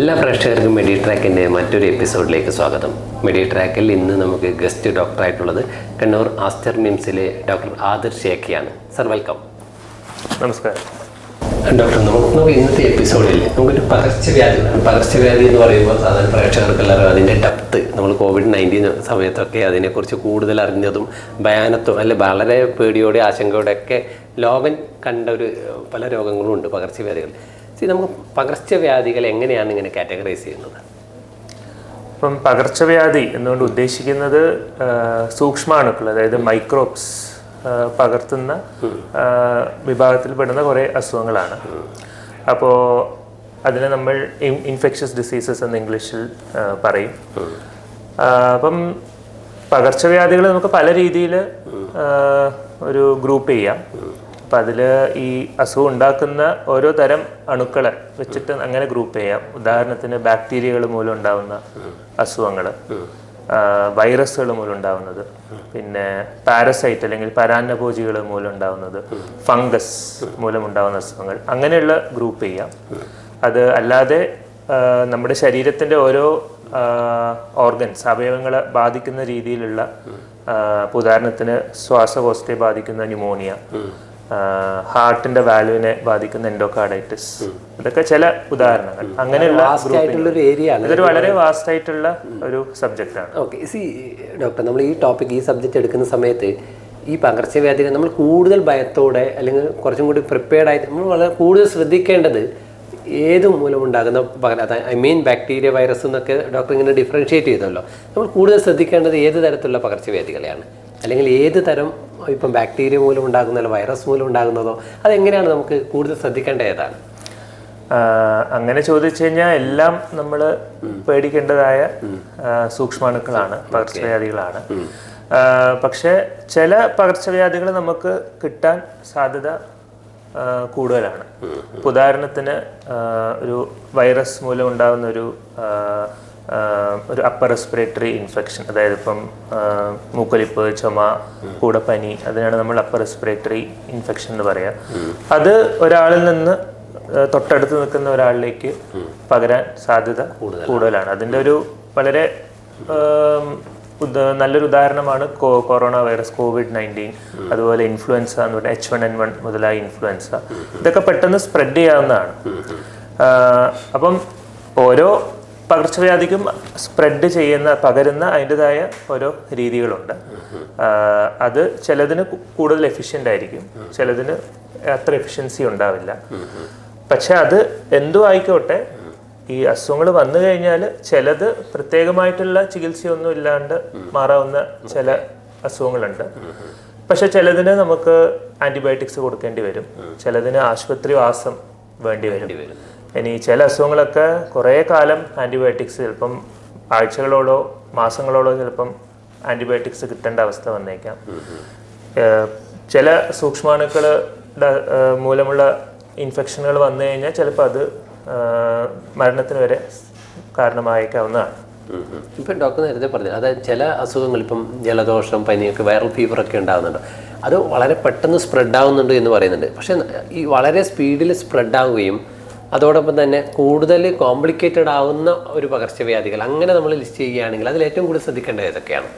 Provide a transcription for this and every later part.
എല്ലാ പ്രേക്ഷകർക്കും മെഡി ട്രാക്കിന്റെ മറ്റൊരു എപ്പിസോഡിലേക്ക് സ്വാഗതം. മെഡി ട്രാക്കിൽ ഇന്ന് നമുക്ക് ഗസ്റ്റ് ഡോക്ടറായിട്ടുള്ളത് കണ്ണൂർ ആസ്റ്റർ മിംസിലെ ഡോക്ടർ ആദിർ ഷേഖിയാണ് സർ വെൽക്കം നമസ്കാരം. ഡോക്ടർ നമുക്ക് നമുക്ക് ഇന്നത്തെ എപ്പിസോഡിൽ നമുക്കൊരു പകർച്ചവ്യാധി പകർച്ചവ്യാധി എന്ന് പറയുമ്പോൾ സാധാരണ പ്രേക്ഷകർക്കെല്ലാവരും അതിന്റെ ഡെപ്ത് നമ്മൾ കോവിഡ് നയന്റീൻ സമയത്തൊക്കെ അതിനെക്കുറിച്ച് കൂടുതൽ അറിഞ്ഞതും ഭയാനത്വം അല്ലെ വളരെ പേടിയോടെ ആശങ്കയോടെ ഒക്കെ ലോകം കണ്ട ഒരു പല രോഗങ്ങളും ഉണ്ട് പകർച്ചവ്യാധികൾ. നമുക്ക് പകർച്ചവ്യാധികൾ എങ്ങനെയാണ് ഇങ്ങനെ കാറ്റഗറൈസ് ചെയ്യുന്നത്? ഇപ്പം പകർച്ചവ്യാധി എന്നുകൊണ്ട് ഉദ്ദേശിക്കുന്നത് സൂക്ഷ്മാണുക്കൾ അതായത് മൈക്രോബ്സ് പകർത്തുന്ന വിഭാഗത്തിൽപ്പെടുന്ന കുറേ അസുഖങ്ങളാണ്. അപ്പോൾ അതിനെ നമ്മൾ ഇൻഫെക്ഷസ് ഡിസീസസ് എന്ന് ഇംഗ്ലീഷിൽ പറയും. അപ്പം പകർച്ചവ്യാധികൾ നമുക്ക് പല രീതിയിൽ ഒരു ഗ്രൂപ്പ് ചെയ്യാം. അപ്പം അതിൽ ഈ അസുഖം ഉണ്ടാക്കുന്ന ഓരോ തരം അണുക്കളെ വെച്ചിട്ട് അങ്ങനെ ഗ്രൂപ്പ് ചെയ്യാം. ഉദാഹരണത്തിന് ബാക്ടീരിയകൾ മൂലം ഉണ്ടാവുന്ന അസുഖങ്ങൾ വൈറസുകൾ മൂലം ഉണ്ടാവുന്നത് പിന്നെ പാരസൈറ്റ് അല്ലെങ്കിൽ പരാന്നഭോജികൾ മൂലം ഉണ്ടാവുന്നത് ഫംഗസ് മൂലം ഉണ്ടാവുന്ന അസുഖങ്ങൾ. അങ്ങനെയുള്ള ഗ്രൂപ്പ് ചെയ്യാം. അത് അല്ലാതെ നമ്മുടെ ശരീരത്തിന്റെ ഓരോ ഓർഗൻസ് അവയവങ്ങളെ ബാധിക്കുന്ന രീതിയിലുള്ള ഉദാഹരണത്തിന് ശ്വാസകോശത്തെ ബാധിക്കുന്ന ന്യൂമോണിയ ഹാർട്ടിന്റെ വാല്യൂവിനെ ബാധിക്കുന്ന എൻഡോകാർഡൈറ്റിസ്. ഇതൊക്കെ ചില ഉദാഹരണങ്ങൾ. അങ്ങനെയുള്ള വാസ്റ്റ് ആയിട്ടുള്ളൊരു ഏരിയ ആണ് ഇതൊരു വളരെ വാസ്റ്റ് ആയിട്ടുള്ള ഒരു സബ്ജക്റ്റ് ആണ്. ഓക്കെ സി ഡോക്ടർ നമ്മൾ ഈ ടോപ്പിക് ഈ സബ്ജക്റ്റ് എടുക്കുന്ന സമയത്ത് ഈ പകർച്ചവ്യാധിനെ നമ്മൾ കൂടുതൽ ഭയത്തോടെ അല്ലെങ്കിൽ കുറച്ചും കൂടി പ്രിപ്പയർഡ് ആയിട്ട് നമ്മൾ വളരെ കൂടുതൽ ശ്രദ്ധിക്കേണ്ടത് ഏത് മൂലമുണ്ടാകുന്ന പകര ഐ മീൻ ബാക്ടീരിയ വൈറസ് എന്നൊക്കെ ഡോക്ടർ ഇങ്ങനെ ഡിഫറൻഷിയേറ്റ് ചെയ്തല്ലോ. നമ്മൾ കൂടുതൽ ശ്രദ്ധിക്കേണ്ടത് ഏത് തരത്തിലുള്ള പകർച്ചവ്യാധികളെയാണ്? അല്ലെങ്കിൽ ഏത് തരം ഇപ്പം ബാക്ടീരിയ മൂലം ഉണ്ടാകുന്നതോ വൈറസ് മൂലം ഉണ്ടാകുന്നതോ അതെങ്ങനെയാണ് നമുക്ക് കൂടുതൽ ശ്രദ്ധിക്കേണ്ട ഏതാണ്? അങ്ങനെ ചോദിച്ചു കഴിഞ്ഞാൽ എല്ലാം നമ്മൾ പേടിക്കേണ്ടതായ സൂക്ഷ്മാണുക്കളാണ് പകർച്ചവ്യാധികളാണ്. പക്ഷേ ചില പകർച്ചവ്യാധികൾ നമുക്ക് കിട്ടാൻ സാധ്യത കൂടുതലാണ്. ഉദാഹരണത്തിന് ഒരു വൈറസ് മൂലം ഉണ്ടാകുന്ന ഒരു ഒരു അപ്പർ റെസ്പിറേറ്ററി ഇൻഫെക്ഷൻ അതായത് ഇപ്പം മൂക്കൊലിപ്പ് ചുമ കൂടെ പനി അതിനാണ് നമ്മൾ അപ്പർ റെസ്പിറേറ്ററി ഇൻഫെക്ഷൻ എന്ന് പറയാം. അത് ഒരാളിൽ നിന്ന് തൊട്ടടുത്ത് നിൽക്കുന്ന ഒരാളിലേക്ക് പകരാൻ സാധ്യത കൂടുതലാണ്. അതിന്റെ ഒരു വളരെ നല്ലൊരു ഉദാഹരണമാണ് കൊറോണ വൈറസ് കോവിഡ് നയന്റീൻ അതുപോലെ ഇൻഫ്ലുവൻസ എന്ന് പറഞ്ഞാൽ എച്ച് വൺ എൻ വൺ മുതലായ ഇൻഫ്ലുവൻസ. ഇതൊക്കെ പെട്ടെന്ന് സ്പ്രെഡ് ചെയ്യാവുന്നതാണ്. അപ്പം ഓരോ പകർച്ചവ്യാധിക്കും സ്പ്രെഡ് ചെയ്യുന്ന പകരുന്ന അതിന്റെതായ ഓരോ രീതികളുണ്ട്. അത് ചിലതിന് കൂടുതൽ എഫിഷ്യന്റ് ആയിരിക്കും. ചിലതിന് അത്ര എഫിഷ്യൻസി ഉണ്ടാവില്ല. പക്ഷെ അത് എന്തു ആയിക്കോട്ടെ ഈ അസുഖങ്ങൾ വന്നു കഴിഞ്ഞാൽ ചിലത് പ്രത്യേകമായിട്ടുള്ള ചികിത്സയൊന്നും ഇല്ലാണ്ട് മാറാവുന്ന ചില അസുഖങ്ങളുണ്ട്. പക്ഷെ ചിലതിന് നമുക്ക് ആന്റിബയോട്ടിക്സ് കൊടുക്കേണ്ടി വരും. ചിലതിന് ആശുപത്രി വാസം വേണ്ടി വരും. ഇനി ചില അസുഖങ്ങളൊക്കെ കുറേ കാലം ആന്റിബയോട്ടിക്സ് ചിലപ്പം ആഴ്ചകളോളോ മാസങ്ങളോളോ ചിലപ്പം ആന്റിബയോട്ടിക്സ് കിട്ടേണ്ട അവസ്ഥ വന്നേക്കാം. ചില സൂക്ഷ്മാണുക്കൾ മൂലമുള്ള ഇൻഫെക്ഷനുകൾ വന്നു കഴിഞ്ഞാൽ ചിലപ്പോൾ അത് മരണത്തിന് വരെ കാരണമായേക്കാവുന്നതാണ്. ഇപ്പം ഡോക്ടർ നേരത്തെ പറഞ്ഞു അതായത് ചില അസുഖങ്ങൾ ഇപ്പം ജലദോഷം പനിയൊക്കെ വൈറൽ ഫീവറൊക്കെ ഉണ്ടാകുന്നുണ്ട്. അത് വളരെ പെട്ടെന്ന് സ്പ്രെഡ് ആവുന്നുണ്ട് എന്ന് പറയുന്നുണ്ട്. പക്ഷേ ഈ വളരെ സ്പീഡിൽ സ്പ്രെഡ് ആവുകയും അതോടൊപ്പം തന്നെ കൂടുതൽ കോംപ്ലിക്കേറ്റഡ് ആവുന്ന ഒരു പകർച്ചവ്യാധികൾ. അങ്ങനെ നമ്മൾ ലിസ്റ്റ് ചെയ്യുകയാണെങ്കിൽ അതിൽ ഏറ്റവും കൂടുതൽ ശ്രദ്ധിക്കേണ്ടത് ഏതൊക്കെയാണ്?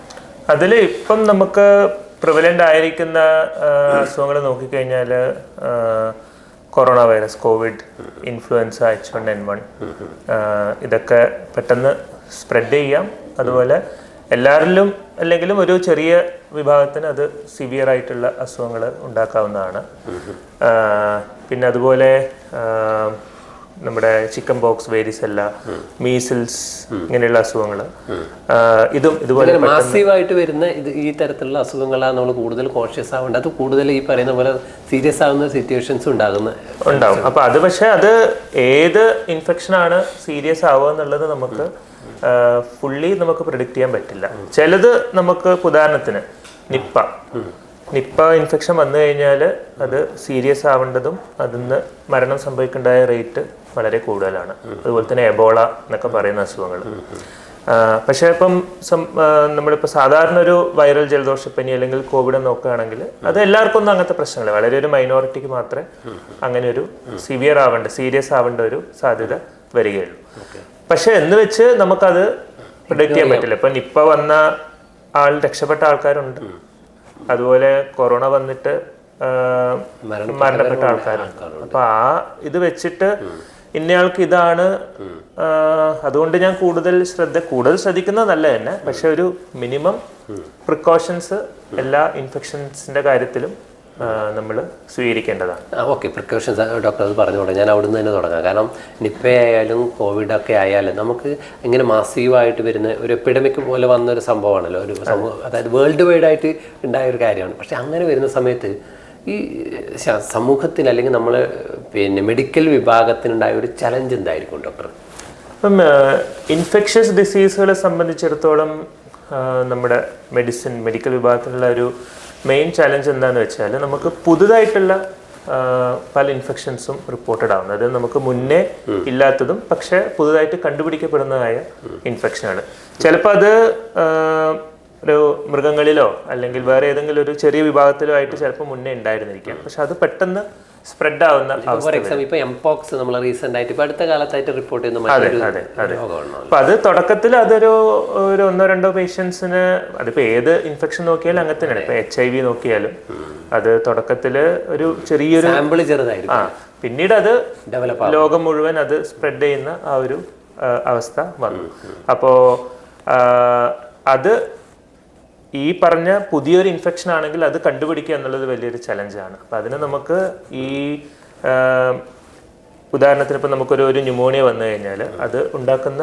അതിൽ ഇപ്പം നമുക്ക് പ്രിവലന്റ് ആയിരിക്കുന്ന അസുഖങ്ങൾ നോക്കിക്കഴിഞ്ഞാൽ corona virus covid influenza H one N one ഇതൊക്കെ പെട്ടെന്ന് സ്പ്രെഡ് ചെയ്യാം. അതുപോലെ എല്ലാവരിലും അല്ലെങ്കിലും ഒരു ചെറിയ വിഭാഗത്തിന് അത് സിവിയർ ആയിട്ടുള്ള അസുഖങ്ങൾ ഉണ്ടാക്കാവുന്നതാണ്. പിന്നെ അതുപോലെ നമ്മുടെ ചിക്കൻ ബോക്സ് വേരിസെല്ല മീസിൽസ് ഇങ്ങനെയുള്ള അസുഖങ്ങൾ ഇതും ഇതുപോലെ മാസീവായിട്ട് വരുന്ന ഇത് ഈ തരത്തിലുള്ള അസുഖങ്ങളാണ് നമ്മൾ കൂടുതൽ കോഷ്യസ് ആവേണ്ടത്. അത് കൂടുതൽ ഈ പറയുന്ന പോലെ സീരിയസ് ആവുന്ന സിറ്റുവേഷൻസ് ഉണ്ടാകുന്ന ഉണ്ടാവും. അപ്പൊ അത് പക്ഷെ അത് ഏത് ഇൻഫെക്ഷൻ ആണ് സീരിയസ് ആവുക എന്നുള്ളത് നമുക്ക് ഫുള്ളി നമുക്ക് പ്രിഡിക്റ്റ് ചെയ്യാൻ പറ്റില്ല. ചിലത് നമുക്ക് ഉദാഹരണത്തിന് നിപ്പ. നിപ്പ ഇൻഫെക്ഷൻ വന്നു കഴിഞ്ഞാൽ അത് സീരിയസ് ആവേണ്ടതും അതിന്ന് മരണം സംഭവിക്കേണ്ടായ റേറ്റ് വളരെ കൂടുതലാണ്. അതുപോലെ തന്നെ എബോള എന്നൊക്കെ പറയുന്ന അസുഖങ്ങൾ. പക്ഷേ ഇപ്പം നമ്മളിപ്പോൾ സാധാരണ ഒരു വൈറൽ ജലദോഷപ്പനി അല്ലെങ്കിൽ കോവിഡ് നോക്കുകയാണെങ്കിൽ അത് എല്ലാവർക്കും ഒന്നും അങ്ങനത്തെ പ്രശ്നമില്ല വളരെ ഒരു മൈനോറിറ്റിക്ക് മാത്രമേ അങ്ങനെ ഒരു സിവിയർ ആവേണ്ട സീരിയസ് ആവേണ്ട ഒരു സാധ്യത വരികയുള്ളൂ. പക്ഷെ എന്ന് വെച്ച് നമുക്കത് പ്രൊഡക്റ്റ് ചെയ്യാൻ പറ്റില്ല. ഇപ്പം നിപ്പ വന്ന ആൾ രക്ഷപ്പെട്ട ആൾക്കാരുണ്ട്. അതുപോലെ കൊറോണ വന്നിട്ട് മരണപ്പെട്ട ആൾക്കാരുണ്ട്. അപ്പൊ ആ ഇത് വെച്ചിട്ട് ഇന്നയാൾക്ക് ഇതാണ് അതുകൊണ്ട് ഞാൻ കൂടുതൽ ശ്രദ്ധ കൂടുതൽ ശ്രദ്ധിക്കുന്നത് നല്ല തന്നെ പക്ഷെ ഒരു മിനിമം പ്രിക്കോഷൻസ് എല്ലാ ഇൻഫെക്ഷൻസിന്റെ കാര്യത്തിലും നമ്മൾ സ്വീകരിക്കേണ്ടതാണ്. ഓക്കെ പ്രിക്കോഷൻസ് ഡോക്ടർ അത് പറഞ്ഞു പറഞ്ഞോളൂ ഞാൻ അവിടുന്ന് തന്നെ തുടങ്ങാം. കാരണം നിപ്പ ആയാലും കോവിഡ് ഒക്കെ ആയാലും നമുക്ക് ഇങ്ങനെ മാസീവായിട്ട് വരുന്ന ഒരു എപ്പിഡമിക് പോലെ വന്ന ഒരു സംഭവമാണല്ലോ. ഒരു സംഭവം അതായത് വേൾഡ് വൈഡ് ആയിട്ട് ഉണ്ടായ ഒരു കാര്യമാണ്. പക്ഷേ അങ്ങനെ വരുന്ന സമയത്ത് ഈ സമൂഹത്തിന് അല്ലെങ്കിൽ നമ്മൾ പിന്നെ മെഡിക്കൽ വിഭാഗത്തിനുണ്ടായ ഒരു ചലഞ്ച് എന്തായിരിക്കും ഡോക്ടർ അപ്പം ഇൻഫെക്ഷ്യസ് ഡിസീസുകളെ സംബന്ധിച്ചിടത്തോളം നമ്മുടെ മെഡിസിൻ മെഡിക്കൽ വിഭാഗത്തിലുള്ള ഒരു മെയിൻ ചലഞ്ച് എന്താന്ന് വെച്ചാൽ നമുക്ക് പുതുതായിട്ടുള്ള പല ഇൻഫെക്ഷൻസും റിപ്പോർട്ടഡ് ആവുന്നത്. അത് നമുക്ക് മുന്നേ ഇല്ലാത്തതും പക്ഷെ പുതുതായിട്ട് കണ്ടുപിടിക്കപ്പെടുന്നതായ ഇൻഫെക്ഷനാണ് ചിലപ്പോൾ അത് ഒരു മൃഗങ്ങളിലോ അല്ലെങ്കിൽ വേറെ ഏതെങ്കിലും ഒരു ചെറിയ വിഭാഗത്തിലോ ആയിട്ട് ചിലപ്പോൾ മുന്നേ ഉണ്ടായിരുന്നിരിക്കാം. പക്ഷെ അത് പെട്ടെന്ന് സ്പ്രെഡ് ആവുന്ന ഫോർ എക്സാമ്പിൾ ഇപ്പൊ എംപോക്സ് നമ്മൾ റീസെന്റ് ആയിട്ട് ഇപ്പൊ അടുത്ത കാലത്തായിട്ട് റിപ്പോർട്ട് ചെയ്യുന്ന അപ്പൊ അത് തുടക്കത്തിൽ അതൊരു ഒരു ഒന്നോ രണ്ടോ പേഷ്യൻസിന് അതിപ്പോ ഏത് ഇൻഫെക്ഷൻ നോക്കിയാലും അങ്ങനെ തന്നെയാണ്. ഇപ്പൊ എച്ച് ഐ വി നോക്കിയാലും അത് തുടക്കത്തിൽ ഒരു ചെറിയൊരു സാമ്പിൾ ചെറുതായിരിക്കും. ആ പിന്നീട് അത് ഡെവലപ്പ് ലോകം മുഴുവൻ അത് സ്പ്രെഡ് ചെയ്യുന്ന ആ ഒരു അവസ്ഥ വന്നു. അപ്പോ അത് ഈ പറഞ്ഞ പുതിയൊരു ഇൻഫെക്ഷൻ ആണെങ്കിൽ അത് കണ്ടുപിടിക്കുക എന്നുള്ളത് വലിയൊരു ചലഞ്ചാണ് അപ്പം അതിന് നമുക്ക് ഈ ഉദാഹരണത്തിന് ഇപ്പം നമുക്കൊരു ഒരു ന്യൂമോണിയ വന്നു കഴിഞ്ഞാൽ അത് ഉണ്ടാക്കുന്ന